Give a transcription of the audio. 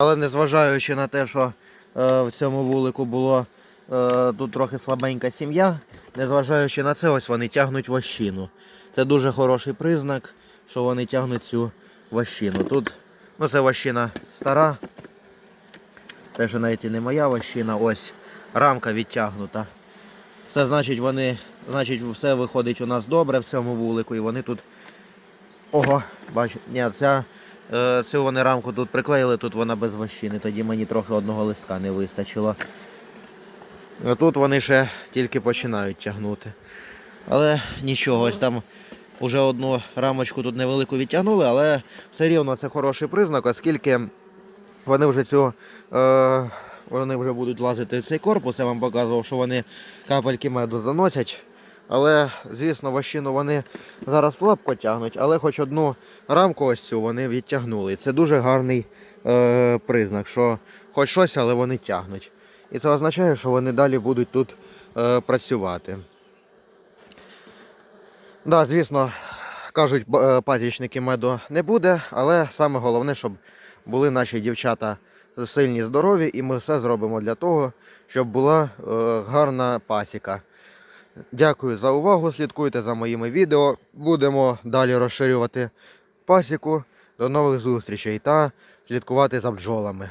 Але незважаючи на те, що е, в цьому вулику було е, тут трохи слабенька сім'я, незважаючи на це, ось вони тягнуть вощину. Це дуже хороший признак, що вони тягнуть цю вощину. Тут ну, це вощина стара. Це ж навіть і не моя вощина, ось рамка відтягнута. Це значить, вони, значить, все виходить у нас добре в цьому вулику, і вони тут. Ого, бачите, ні, ця, цю вони рамку тут приклеїли, тут вона без вощини, тоді мені трохи одного листка не вистачило. А тут вони ще тільки починають тягнути. Але нічого, ось там вже одну рамочку тут невелику відтягнули, але все рівно це хороший признак, оскільки вони вже цю. Е, вони вже будуть лазити в цей корпус. Я вам показував, що вони капельки меду заносять. Але, звісно, вощину вони зараз слабко тягнуть, але хоч одну рамку ось цю вони відтягнули. І це дуже гарний е, признак, що хоч щось, але вони тягнуть. І це означає, що вони далі будуть тут е, працювати. Да, звісно, кажуть, е, пасічники меду не буде, але саме головне, щоб були наші дівчата сильні, здорові, і ми все зробимо для того, щоб була е, гарна пасіка. Дякую за увагу. Слідкуйте за моїми відео. Будемо далі розширювати пасіку. До нових зустрічей та слідкувати за бджолами.